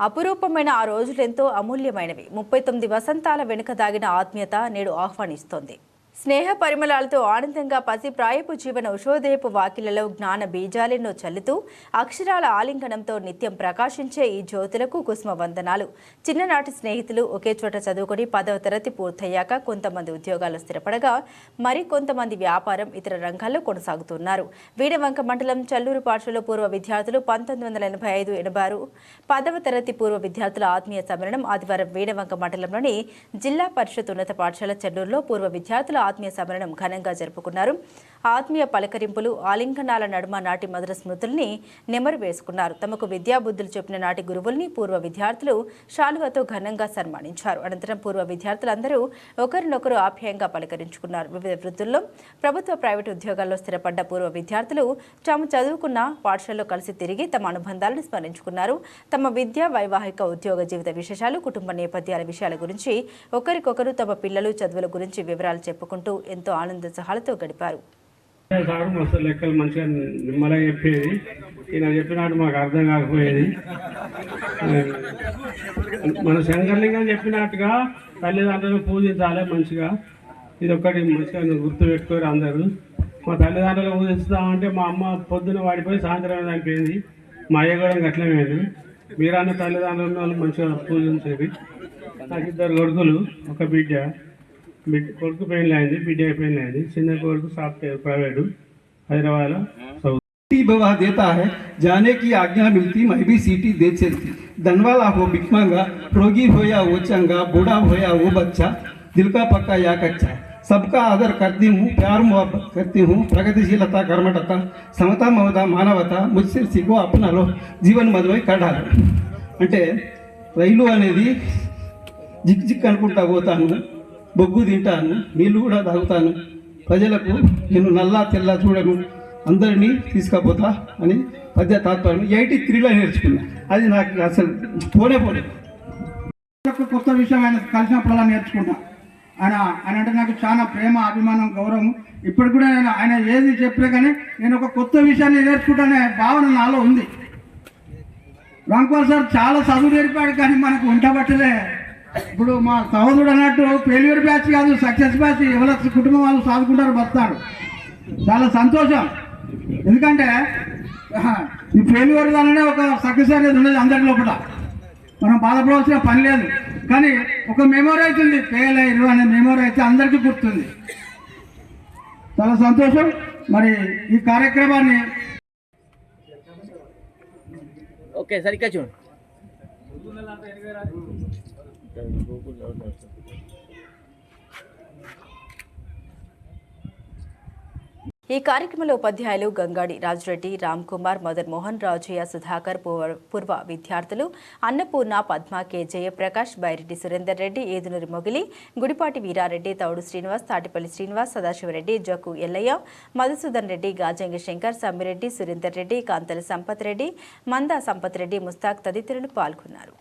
అపురూపమైన ఆ రోజులెంతో అమూల్యమైనవి. ముప్పై తొమ్మిది వసంతాల వెనుక దాగిన ఆత్మీయత నేడు ఆహ్వానిస్తోంది. స్నేహ పరిమళాలతో ఆనందంగా పసి ప్రాయపు జీవన ఉషోదయపు వాకిలలో జ్ఞాన బీజాలెన్నో చల్లుతూ అక్షరాల ఆలింగనంతో నిత్యం ప్రకాశించే ఈ జ్యోతులకు కుసుమ వందనాలు. చిన్ననాటి స్నేహితులు ఒకే చోట చదువుకొని పదవ తరగతి పూర్తయ్యాక కొంతమంది ఉద్యోగాలు స్థిరపడగా మరి కొంతమంది వ్యాపారం ఇతర రంగాల్లో కొనసాగుతున్నారు. వీడవంక మండలం చల్లూరు పాఠశాల పూర్వ విద్యార్థులు పంతొమ్మిది వందల ఎనభై ఐదు ఎనభై ఆరు పదవ తరగతి పూర్వ విద్యార్థుల ఆత్మీయ సమ్మేళనం ఆదివారం వీడవంక మండలంలోని జిల్లా పరిషత్ ఉన్నత పాఠశాల చెన్నూరులో పూర్వ విద్యార్థుల ఆత్మీయ సమ్మేళనం ఘనంగా జరుపుకున్నారు. ఆత్మీయ పలకరింపులు ఆలింగనాల నడుమ నాటి మధుర స్మృతుల్ని నెమరు వేసుకున్నారు. తమకు విద్యాబుద్ధులు చెప్పిన నాటి గురువుల్ని పూర్వ విద్యార్థులు శాలువతో ఘనంగా సన్మానించారు. అనంతరం పూర్వ విద్యార్థులందరూ ఒకరినొకరు ఆప్యాయంగా పలకరించుకున్నారు. వివిధ వృత్తుల్లో ప్రభుత్వ ప్రైవేటు ఉద్యోగాల్లో స్థిరపడ్డ పూర్వ విద్యార్థులు తాము చదువుకున్న పాఠశాలలో కలిసి తిరిగి తమ అనుబంధాలను స్మరించుకున్నారు. తమ విద్య వైవాహిక ఉద్యోగ జీవిత విశేషాలు కుటుంబ నేపథ్యాల విషయాల గురించి ఒకరికొకరు తమ పిల్లలు చదువుల గురించి వివరాలు చెప్పుకుంటూ ఎంతో ఆనందోత్సాహాలతో గడిపారు. సార్ మస్తు లెక్కలు మంచిగా నిమ్మలా చెప్పేది. ఈయన చెప్పినట్టు మాకు అర్థం కాకపోయేది. మన శంకర్లింగం చెప్పినట్టుగా తల్లిదండ్రులను పూజించాలి మంచిగా. ఇది ఒక్కటి మంచిగా గుర్తుపెట్టుకోరు అందరూ. మా తల్లిదండ్రులు పూజిస్తామంటే మా అమ్మ పొద్దున వాడిపోయి సాయంత్రం చనిపోయింది. మా అయ్య కూడా గట్లే మీరన్న తల్లిదండ్రులు వాళ్ళు మంచిగా పూజించేది. నాకు ఇద్దరు కొడుకులు ఒక బిడ్డ. కొడుకు పెళ్ళి అయింది బిడ్డ పెళ్ళి అయింది చిన్న కొడుకు సాఫ్ట్వేర్ ప్రైవేటు హైదరాబాద్లో చదువు వివాह देता है जाने की आज्ञा मिलती मैं भी सीटी दे चलती धनवाला हो भिकमंगा रोगी हो या वो चंगा बूढ़ा हो या वो बच्चा दिल का पक्का या कच्चा सबका आदर करती हूँ प्यार मुहब्बत करती हूँ प्रगतिशीलता कर्मठता समता ममता मानवता मुझसे सीखो अपना लो जीवन मधुमय का ढालो అంటే రైలు అనేది जिग జిక్ होता పోతాను. బొగ్గు తింటాను నీళ్ళు కూడా తాగుతాను. ప్రజలకు నేను నల్లా తెల్ల చూడను అందరినీ తీసుకపోతా అని పద్య తాత్పర్యం ఎయిటీ త్రీలో నేర్చుకున్నా. అది నాకు అసలు పోనే పోలేదు. కొత్త విషయం ఆయన కలిసినప్పుడల్లా నేర్చుకుంటా. ఆయన ఆయన అంటే నాకు చాలా ప్రేమ అభిమానం గౌరవం. ఇప్పుడు కూడా నేను ఆయన ఏది చెప్పినా కానీ నేను ఒక కొత్త విషయాన్ని నేర్చుకుంటానే భావన నాలో ఉంది. రాంకోల్ సార్ చాలా చదువు నేర్పాడు కానీ మనకు ఉండబట్టలే ఇప్పుడు మా సహోదరుడు అన్నట్టు ఫెయిల్యూర్ బ్యాచ్ కాదు సక్సెస్ బ్యాచ్ ఎవరి కుటుంబం వాళ్ళు సాదుకుంటారు బతారు చాలా సంతోషం. ఎందుకంటే ఈ ఫెయిల్యూర్ దానినే ఒక సక్సెస్ అనేది ఉండదు అందరి లోపల. మనం బాధపడవలసిన పని లేదు. కానీ ఒక మెమోరీ అవుతుంది ఫెయిల్ అయ్యారు అనే మెమోరీ అయితే అందరికీ గుర్తుంది. చాలా సంతోషం. మరి ఈ కార్యక్రమాన్ని ఓకే సరిగ్గా చూడు. ఈ కార్యక్రమంలో ఉపాధ్యాయులు గంగాడి రాజురెడ్డి రామ్ కుమార్ మదన్ మోహన్ రాజయ్య సుధాకర్ పూర్వ- పూర్వ విద్యార్థులు అన్నపూర్ణ పద్మ కె. జయప్రకాష్ బైరెడ్డి సురేందర్ రెడ్డి ఏదునూరి మొగిలి గుడిపాటి వీరారెడ్డి తౌడు శ్రీనివాస్ తాటిపల్లి శ్రీనివాస్ సదాశివరెడ్డి జక్కు ఎల్లయ్య మధుసూదన్ రెడ్డి గాజంగి శంకర్ సమ్మిరెడ్డి సురేందర్ రెడ్డి కాంతల సంపత్ రెడ్డి మందా సంపత్ రెడ్డి ముస్తాక్ తదితరులు పాల్గొన్నారు.